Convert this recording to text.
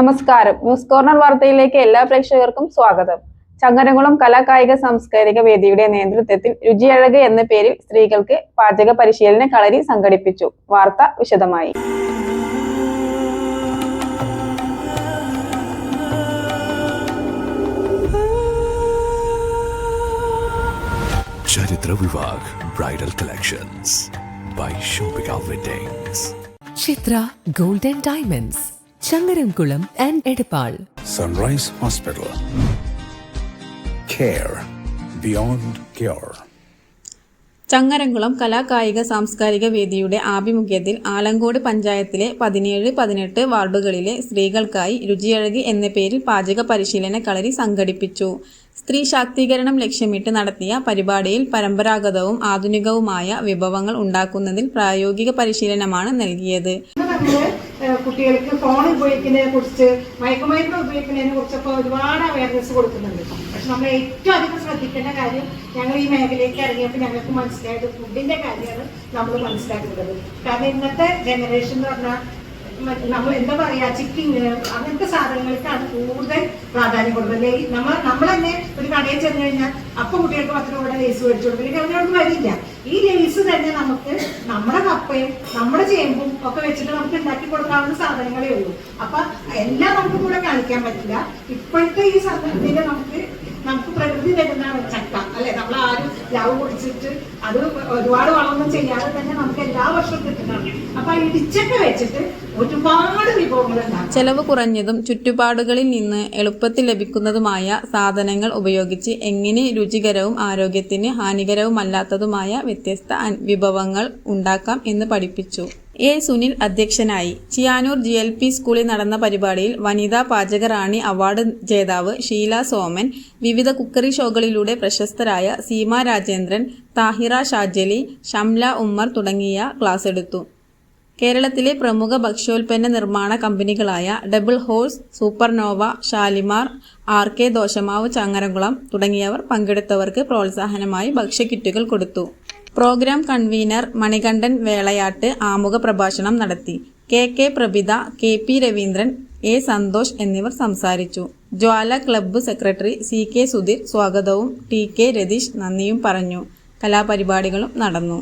നമസ്കാരം. News corner വാർത്തയിലേക്ക് എല്ലാ പ്രേക്ഷകർക്കും സ്വാഗതം. ചങ്ങരംകുളം കലാകായിക സാംസ്കാരിക വേദിയുടെ നേതൃത്വത്തിൽ രുചിയഴക് എന്ന പേരിൽ സ്ത്രീകൾക്ക് പാചക പരിശീലന കളരി സംഘടിപ്പിച്ചു. വാർത്ത വിശദമായി. Charithra Vivah bridal collections by shopping weddings Chithra golden diamonds. Changaramkulam and Edappal. Sunrise hospital care beyond cure. Changaramkulam കലാകായിക സാംസ്കാരിക വേദിയുടെ ആഭിമുഖ്യത്തിൽ ആലങ്കോട് പഞ്ചായത്തിലെ പതിനേഴ് പതിനെട്ട് വാർഡുകളിലെ സ്ത്രീകൾക്കായി രുചിയഴകി എന്ന പേരിൽ പാചക പരിശീലന കളരി സംഘടിപ്പിച്ചു. സ്ത്രീ ശാക്തീകരണം ലക്ഷ്യമിട്ട് നടത്തിയ പരിപാടിയിൽ പരമ്പരാഗതവും ആധുനികവുമായ വിഭവങ്ങൾ ഉണ്ടാക്കുന്നതിൽ പ്രായോഗിക പരിശീലനമാണ് നൽകിയത്. കുട്ടികൾക്ക് ഫോൺ ഉപയോഗിക്കുന്നതിനെ കുറിച്ച് മയക്കുമരുന്ന് ഉപയോഗിക്കുന്നതിനെ കുറിച്ചൊക്കെ ഒരുപാട് അവയർനെസ് കൊടുക്കുന്നുണ്ട്. പക്ഷെ നമ്മൾ ഏറ്റവും അധികം ശ്രദ്ധിക്കേണ്ട കാര്യം ഞങ്ങൾ ഈ മേഖലയ്ക്ക് ഇറങ്ങിയപ്പോൾ ഞങ്ങൾക്ക് മനസ്സിലായത് ഫുഡിന്റെ കാര്യമാണ് നമ്മൾ മനസ്സിലാക്കുന്നത്. കാരണം ഇന്നത്തെ ജനറേഷൻ എന്ന് പറഞ്ഞാൽ നമ്മൾ എന്താ പറയാ ചിക്കിങ് അങ്ങനത്തെ സാധനങ്ങൾക്കാണ് കൂടുതൽ പ്രാധാന്യം കൊടുക്കുന്നത്. നമ്മൾ നമ്മൾ തന്നെ ഒരു കടയിൽ ചെന്ന് കഴിഞ്ഞാൽ അപ്പൊ കുട്ടികൾക്ക് പത്ത് രൂപയുടെ ലേസ് മേടിച്ചു കൊടുക്കും. അവരൊന്നും വരില്ല. ഈ ലേസ് തന്നെ നമുക്ക് കപ്പയും നമ്മുടെ ചേമ്പും ഒക്കെ വെച്ചിട്ട് നമുക്ക് ഉണ്ടാക്കി കൊടുക്കാവുന്ന സാധനങ്ങളേ ഉള്ളൂ. അപ്പൊ എല്ലാം നമുക്ക് കൂടെ കാണിക്കാൻ പറ്റില്ല. ഇപ്പോഴത്തെ ഈ സന്ദർഭത്തിൽ നമുക്ക് നമുക്ക് പ്രകൃതി തരുന്ന ചക്ക അല്ലെ? നമ്മൾ ആരും ലവ് കുടിച്ചിട്ട് അത് ഒരുപാട് വളമൊന്നും ചെയ്യാതെ തന്നെ നമുക്ക് എല്ലാ വർഷവും കിട്ടുന്നതാണ്. അപ്പൊ ആ ഇടിച്ചൊക്കെ വെച്ചിട്ട് ചെലവ് കുറഞ്ഞതും ചുറ്റുപാടുകളിൽ നിന്ന് എളുപ്പത്തിൽ ലഭിക്കുന്നതുമായ സാധനങ്ങൾ ഉപയോഗിച്ച് എങ്ങനെ രുചികരവും ആരോഗ്യത്തിന് ഹാനികരവുമല്ലാത്തതുമായ വ്യത്യസ്ത വിഭവങ്ങൾ ഉണ്ടാക്കാം എന്ന് പഠിപ്പിച്ചു. എ. സുനിൽ അധ്യക്ഷനായി. ചിയാനൂർ ജി. എൽ. പി സ്കൂളിൽ നടന്ന പരിപാടിയിൽ വനിതാ പാചകറാണി അവാർഡ് ജേതാവ് ഷീല സോമൻ വിവിധ കുക്കറി ഷോകളിലൂടെ പ്രശസ്തരായ സീമ രാജേന്ദ്രൻ താഹിറ ഷാജലി ഷംല ഉമ്മർ തുടങ്ങിയ ക്ലാസ് എടുത്തു. കേരളത്തിലെ പ്രമുഖ ഭക്ഷ്യോൽപ്പന്ന നിർമ്മാണ കമ്പനികളായ double horse supernova Shalimar R K ദോശമാവ് ചങ്ങരംകുളം തുടങ്ങിയവർ പങ്കെടുത്തവർക്ക് പ്രോത്സാഹനമായി ഭക്ഷ്യക്കിറ്റുകൾ കൊടുത്തു. പ്രോഗ്രാം കൺവീനർ മണികണ്ഠൻ വേളയാട്ട് ആമുഖ പ്രഭാഷണം നടത്തി. K K Prabhitha K P Raveendran A Santhosh എന്നിവർ സംസാരിച്ചു. Jwala club secretary C K Sudheer സ്വാഗതവും ടി കെ രതീഷ് നന്ദിയും പറഞ്ഞു. കലാപരിപാടികളും നടന്നു.